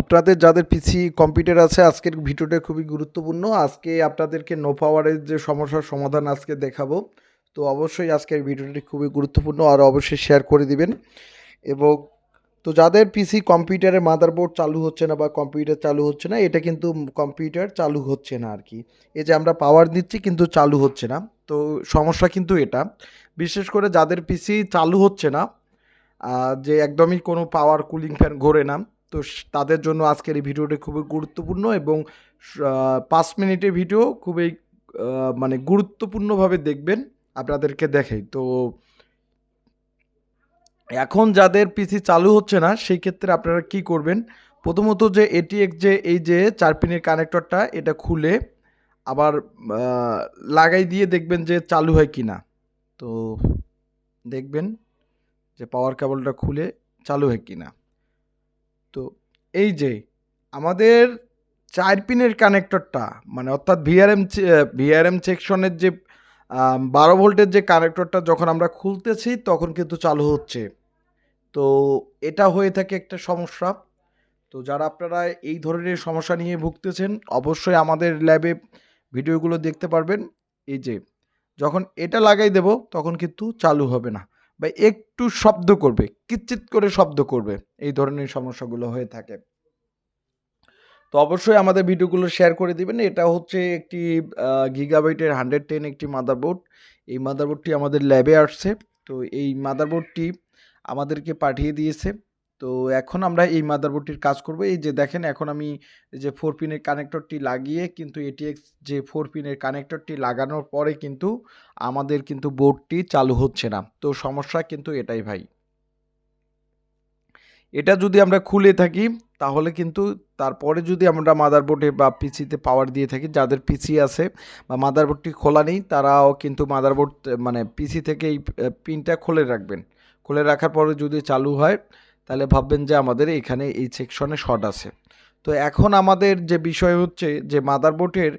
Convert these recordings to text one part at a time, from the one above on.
আপনাদের যাদের পিসি কম্পিউটার আছে, আজকের ভিডিওটা খুবই গুরুত্বপূর্ণ। আজকে আপনাদেরকে নো পাওয়ারের যে সমস্যার সমাধান আজকে দেখাবো। তো অবশ্যই আজকের ভিডিওটি খুবই গুরুত্বপূর্ণ, আর অবশ্যই শেয়ার করে দিবেন। এবং তো যাদের পিসি কম্পিউটারে মাদারবোর্ড চালু হচ্ছে না বা কম্পিউটার চালু হচ্ছে না, এটা কিন্তু কম্পিউটার চালু হচ্ছে না আর কি এই যে আমরা পাওয়ার দিচ্ছি, কিন্তু চালু হচ্ছে না। তো সমস্যা কিন্তু এটা। বিশেষ করে যাদের পিসি চালু হচ্ছে না যে একদমই কোনো পাওয়ার কুলিং ফ্যান ঘোরে না তো তাদের জন্য আজকের এই ভিডিওটি খুবই গুরুত্বপূর্ণ এবং পাঁচ মিনিটের ভিডিও খুবই মানে গুরুত্বপূর্ণভাবে দেখবেন, আপনাদেরকে দেখাই। তো এখন যাদের পিসি চালু হচ্ছে না, সেই ক্ষেত্রে আপনারা কি করবেন? প্রথমত যে এটি এক যে, এই যে চার পিনের কানেক্টরটা এটা খুলে আবার লাগাই দিয়ে দেখবেন যে চালু হয় কি না তো দেখবেন যে পাওয়ার কেবলটা খুলে চালু হয় কি না এই যে, আমাদের চার পিনের কানেক্টরটা মানে অর্থাৎ ভিআরএম ভিআরএম সেকশনের যে বারো ভোল্টের যে কানেক্টরটা যখন আমরা খুলতেছি, তখন কিন্তু চালু হচ্ছে। তো এটা হয়ে থাকে একটা সমস্যা। তো যারা আপনারা এই ধরনের সমস্যা নিয়ে ভুগতেছেন, অবশ্যই আমাদের ল্যাবে ভিডিওগুলো দেখতে পারবেন। এই যে, যখন এটা লাগাই দেব, তখন কিন্তু চালু হবে না। বা একটু শব্দ করবে কিচিত করে শব্দ করবে, এই ধরনের সমস্যাগুলো হয়ে থাকে। তো অবশ্যই আমাদের ভিডিওগুলো শেয়ার করে দিবেন। এটা হচ্ছে একটি গিগাবাইটের হান্ড্রেড টেন একটি মাদারবোর্ড। এই মাদারবোর্ডটি আমাদের ল্যাবে আসছে। তো এই মাদারবোর্ডটি আমাদেরকে পাঠিয়ে দিয়েছে। তো এখন আমরা এই মাদারবোর্ডটির কাজ করব। এই যে দেখেন, এখন আমি যে ফোর পিনের কানেক্টরটি লাগিয়ে কিন্তু এটিএক্স যে ফোর পিনের কানেক্টরটি লাগানোর পরে কিন্তু আমাদের কিন্তু বোর্ডটি চালু হচ্ছে না। তো সমস্যা কিন্তু এটাই ভাই। এটা যদি আমরা খুলে থাকি, তাহলে কিন্তু তারপরে যদি আমরা মাদারবোর্ডে বা পিসিতে পাওয়ার দিয়ে থাকি, যাদের পিসি আছে বা মাদারবোর্ডটি খোলা নেই, তারাও কিন্তু মাদারবোর্ড মানে পিসি থেকে এই পিনটা খুলে রাখবেন। খুলে রাখার পরে যদি চালু হয় তাহলে ভাববেন যে আমাদের এখানে এই সেকশনে শর্ট আছে। তো এখন আমাদের যে বিষয় হচ্ছে যে মাদারবোর্ডের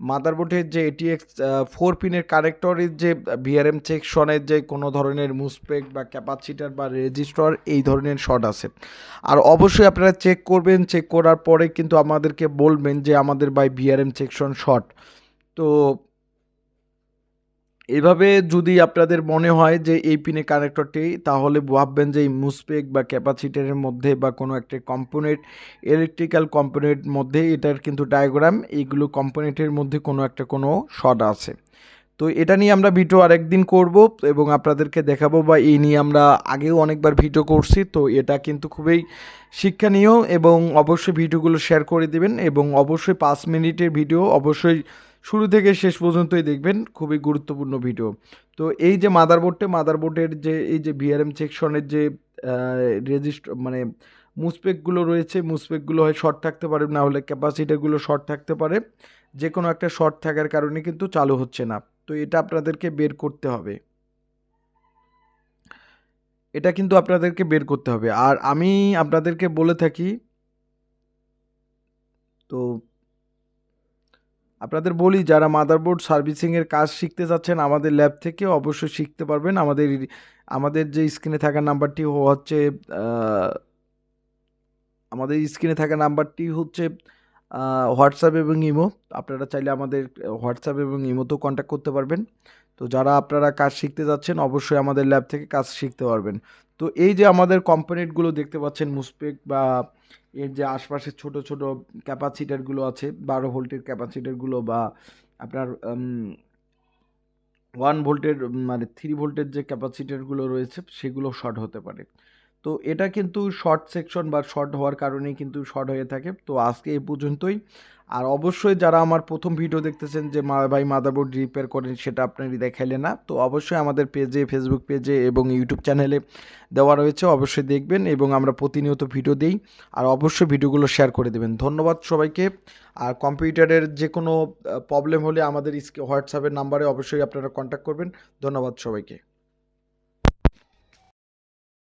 মাদারবোর্ডের যে এটিএক্স ফোর পিনের কানেক্টরের যে ভিআরএম সেকশনের যে কোনো ধরনের মুসপেক বা ক্যাপাসিটার বা রেজিস্টর এই ধরনের শর্ট আছে। আর অবশ্যই আপনারা চেক করবেন চেক করার পরে কিন্তু আমাদেরকে বলবেন যে আমাদের বাই ভিআরএম সেকশন শর্ট তো এভাবে যদি আপনাদের মনে হয় যে এই পিনে কানেক্টরটি, তাহলে ভাববেন যে এই মুসপেক বা ক্যাপাসিটারের মধ্যে বা কোনো একটা কম্পোনেন্ট, ইলেকট্রিক্যাল কম্পোনেন্ট মধ্যে এটার কিন্তু ডায়াগ্রাম এইগুলো কম্পোনেন্টের মধ্যে কোনো একটা কোনো শর্ট আছে। তো এটা নিয়ে আমরা ভিডিও আরেকদিন করব এবং আপনাদেরকে দেখাবো বা এই নিয়ে আমরা আগেও অনেকবার ভিডিও করছি, তো এটা কিন্তু খুবই শিক্ষণীয় এবং অবশ্যই ভিডিওগুলো শেয়ার করে দিবেন এবং অবশ্যই পাঁচ মিনিটের ভিডিও অবশ্যই শুরু থেকে শেষ পর্যন্তই দেখবেন, খুবই গুরুত্বপূর্ণ ভিডিও। তো এই যে মাদারবোর্ডটা মাদারবোর্ডের যে, এই যে ভিআরএম সেকশনের যে রেজিস্ট মানে মুসপেকগুলো রয়েছে, মুসপেকগুলো হয় শর্ট থাকতে পারে, না হলে ক্যাপাসিটারগুলো শর্ট থাকতে পারে। যে কোনো একটা শর্ট থাকার কারণে কিন্তু চালু হচ্ছে না। তো এটা আপনাদেরকে বের করতে হবে। এটা কিন্তু আপনাদেরকে বের করতে হবে। আর আমি আপনাদেরকে বলে থাকি, তো আপনাদের বলি, যারা মাদারবোর্ড সার্ভিসিংয়ের কাজ শিখতে চাচ্ছেন আমাদের ল্যাব থেকে অবশ্যই শিখতে পারবেন। আমাদের আমাদের যে স্ক্রিনে থাকা নাম্বারটি হচ্ছে আমাদের স্ক্রিনে থাকা নাম্বারটি হচ্ছে হোয়াটসঅ্যাপ এবং ইমো। আপনারা চাইলে আমাদের, হোয়াটসঅ্যাপ এবং ইমোতেও কন্ট্যাক্ট করতে পারবেন। তো যারা আপনারা কাজ শিখতে যাচ্ছেন, অবশ্যই আমাদের ল্যাব থেকে কাজ শিখতে পারবেন। তো এই যে আমাদের কম্পোনেন্টগুলো দেখতে পাচ্ছেন, মুসপেক বা এর যে আশপাশে ছোট ছোট ক্যাপাসিটারগুলো আছে, বারো ভোল্টের ক্যাপাসিটারগুলো বা আপনার ওয়ান ভোল্টের মানে থ্রি ভোল্টের যে ক্যাপাসিটারগুলো রয়েছে, সেগুলো শর্ট হতে পারে। তো এটা কিন্তু শর্ট সেকশন বা শর্ট হওয়ার কারণেই কিন্তু শর্ট হয়ে থাকে। তো আজকে এই পর্যন্তই। আর অবশ্যই যারা আমার প্রথম ভিডিও দেখতেছেন যে মা ভাই মাদারবোর্ড রিপেয়ার করেন, সেটা আপনারই দেখাইলে না। তো অবশ্যই আমাদের পেজে ফেসবুক পেজে এবং ইউটিউব চ্যানেলে দেওয়া রয়েছে, অবশ্যই দেখবেন এবং আমরা প্রতিনিয়ত ভিডিও দিই। আর অবশ্যই ভিডিওগুলো শেয়ার করে দেবেন। ধন্যবাদ সবাইকে। আর কম্পিউটারের যে কোনো প্রবলেম হলে আমাদের হোয়াটসঅ্যাপের নাম্বারে অবশ্যই আপনারা কন্ট্যাক্ট করবেন। ধন্যবাদ সবাইকে।